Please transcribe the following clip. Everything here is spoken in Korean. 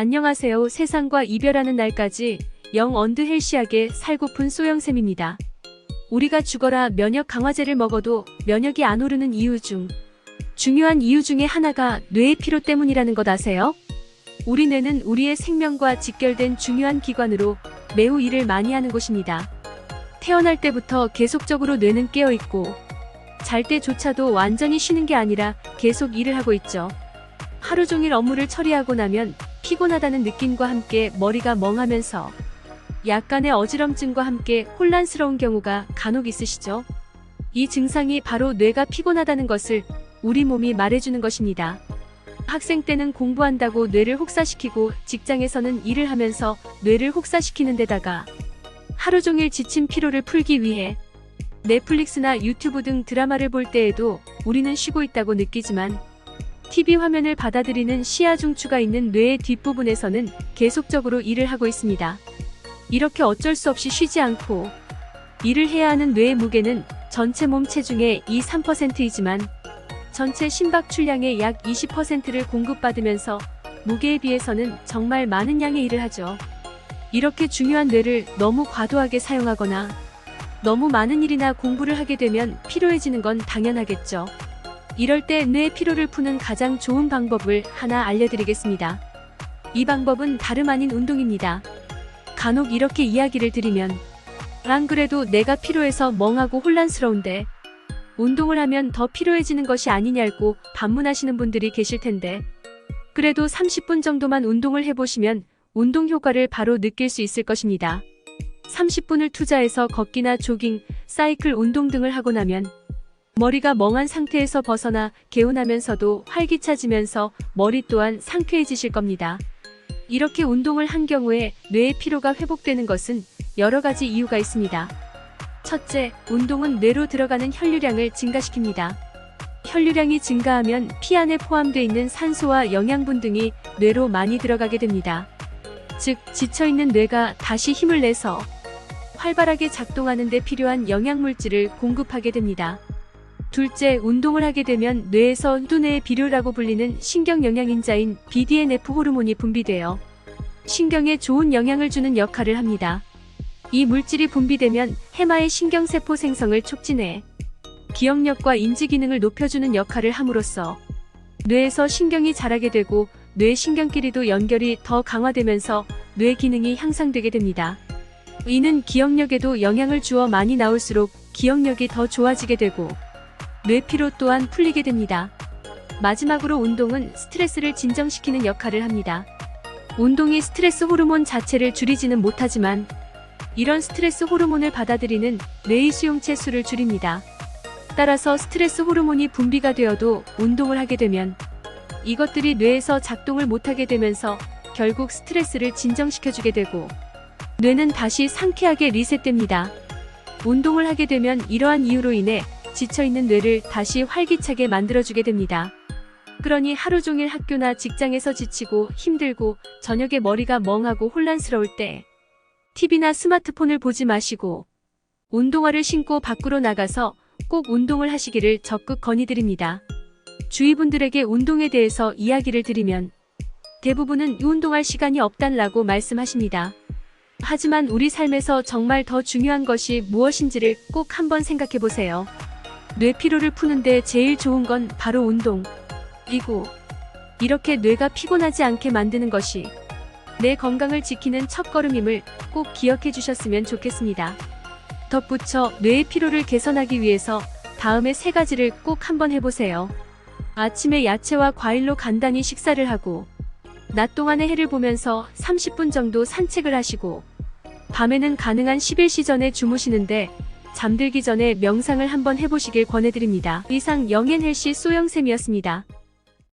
안녕하세요. 세상과 이별하는 날까지 영 언드 헬시하게 살고픈 소영쌤입니다. 우리가 죽어라 면역 강화제를 먹어도 면역이 안 오르는 이유 중 중요한 이유 중에 하나가 뇌의 피로 때문이라는 것 아세요? 우리 뇌는 우리의 생명과 직결된 중요한 기관으로 매우 일을 많이 하는 곳입니다. 태어날 때부터 계속적으로 뇌는 깨어 있고 잘 때조차도 완전히 쉬는 게 아니라 계속 일을 하고 있죠. 하루 종일 업무를 처리하고 나면 피곤하다는 느낌과 함께 머리가 멍하면서 약간의 어지럼증과 함께 혼란스러운 경우가 간혹 있으시죠? 이 증상이 바로 뇌가 피곤하다는 것을 우리 몸이 말해주는 것입니다. 학생 때는 공부한다고 뇌를 혹사시키고 직장에서는 일을 하면서 뇌를 혹사시키는 데다가 하루 종일 지친 피로를 풀기 위해 넷플릭스나 유튜브 등 드라마를 볼 때에도 우리는 쉬고 있다고 느끼지만 TV 화면을 받아들이는 시야 중추가 있는 뇌의 뒷부분에서는 계속적으로 일을 하고 있습니다. 이렇게 어쩔 수 없이 쉬지 않고 일을 해야 하는 뇌의 무게는 전체 몸 체중의 2, 3%이지만 전체 심박 출량의 약 20%를 공급받으면서 무게에 비해서는 정말 많은 양의 일을 하죠. 이렇게 중요한 뇌를 너무 과도하게 사용하거나 너무 많은 일이나 공부를 하게 되면 피로해지는 건 당연하겠죠. 이럴 때 뇌 피로를 푸는 가장 좋은 방법을 하나 알려드리겠습니다. 이 방법은 다름 아닌 운동입니다. 간혹 이렇게 이야기를 드리면 안 그래도 내가 피로해서 멍하고 혼란스러운데 운동을 하면 더 피로해지는 것이 아니냐고 반문하시는 분들이 계실 텐데 그래도 30분 정도만 운동을 해보시면 운동 효과를 바로 느낄 수 있을 것입니다. 30분을 투자해서 걷기나 조깅, 사이클 운동 등을 하고 나면 머리가 멍한 상태에서 벗어나 개운하면서도 활기차지면서 머리 또한 상쾌해지실 겁니다. 이렇게 운동을 한 경우에 뇌의 피로가 회복되는 것은 여러 가지 이유가 있습니다. 첫째, 운동은 뇌로 들어가는 혈류량을 증가시킵니다. 혈류량이 증가하면 피 안에 포함되어 있는 산소와 영양분 등이 뇌로 많이 들어가게 됩니다. 즉, 지쳐있는 뇌가 다시 힘을 내서 활발하게 작동하는 데 필요한 영양물질을 공급하게 됩니다. 둘째, 운동을 하게 되면 뇌에서 두뇌의 비료라고 불리는 신경 영양인자인 BDNF 호르몬이 분비되어 신경에 좋은 영향을 주는 역할을 합니다. 이 물질이 분비되면 해마의 신경세포 생성을 촉진해 기억력과 인지 기능을 높여주는 역할을 함으로써 뇌에서 신경이 자라게 되고 뇌 신경끼리도 연결이 더 강화되면서 뇌 기능이 향상되게 됩니다. 이는 기억력에도 영향을 주어 많이 나올수록 기억력이 더 좋아지게 되고 뇌피로 또한 풀리게 됩니다. 마지막으로 운동은 스트레스를 진정시키는 역할을 합니다. 운동이 스트레스 호르몬 자체를 줄이지는 못하지만 이런 스트레스 호르몬을 받아들이는 뇌의 수용체 수를 줄입니다. 따라서 스트레스 호르몬이 분비가 되어도 운동을 하게 되면 이것들이 뇌에서 작동을 못하게 되면서 결국 스트레스를 진정시켜주게 되고 뇌는 다시 상쾌하게 리셋됩니다. 운동을 하게 되면 이러한 이유로 인해 지쳐있는 뇌를 다시 활기차게 만들어주게 됩니다. 그러니 하루 종일 학교나 직장에서 지치고 힘들고 저녁에 머리가 멍하고 혼란스러울 때 TV나 스마트폰을 보지 마시고 운동화를 신고 밖으로 나가서 꼭 운동을 하시기를 적극 건의드립니다. 주위 분들에게 운동에 대해서 이야기를 드리면 대부분은 운동할 시간이 없단라고 말씀하십니다. 하지만 우리 삶에서 정말 더 중요한 것이 무엇인지를 꼭 한번 생각해 보세요. 뇌 피로를 푸는데 제일 좋은 건 바로 운동이고 이렇게 뇌가 피곤하지 않게 만드는 것이 내 건강을 지키는 첫걸음임을 꼭 기억해 주셨으면 좋겠습니다. 덧붙여 뇌의 피로를 개선하기 위해서 다음에 세 가지를 꼭 한번 해보세요. 아침에 야채와 과일로 간단히 식사를 하고 낮 동안의 해를 보면서 30분 정도 산책을 하시고 밤에는 가능한 11시 전에 주무시는데 잠들기 전에 명상을 한번 해보시길 권해드립니다. 이상 영앤헬시 소영쌤이었습니다.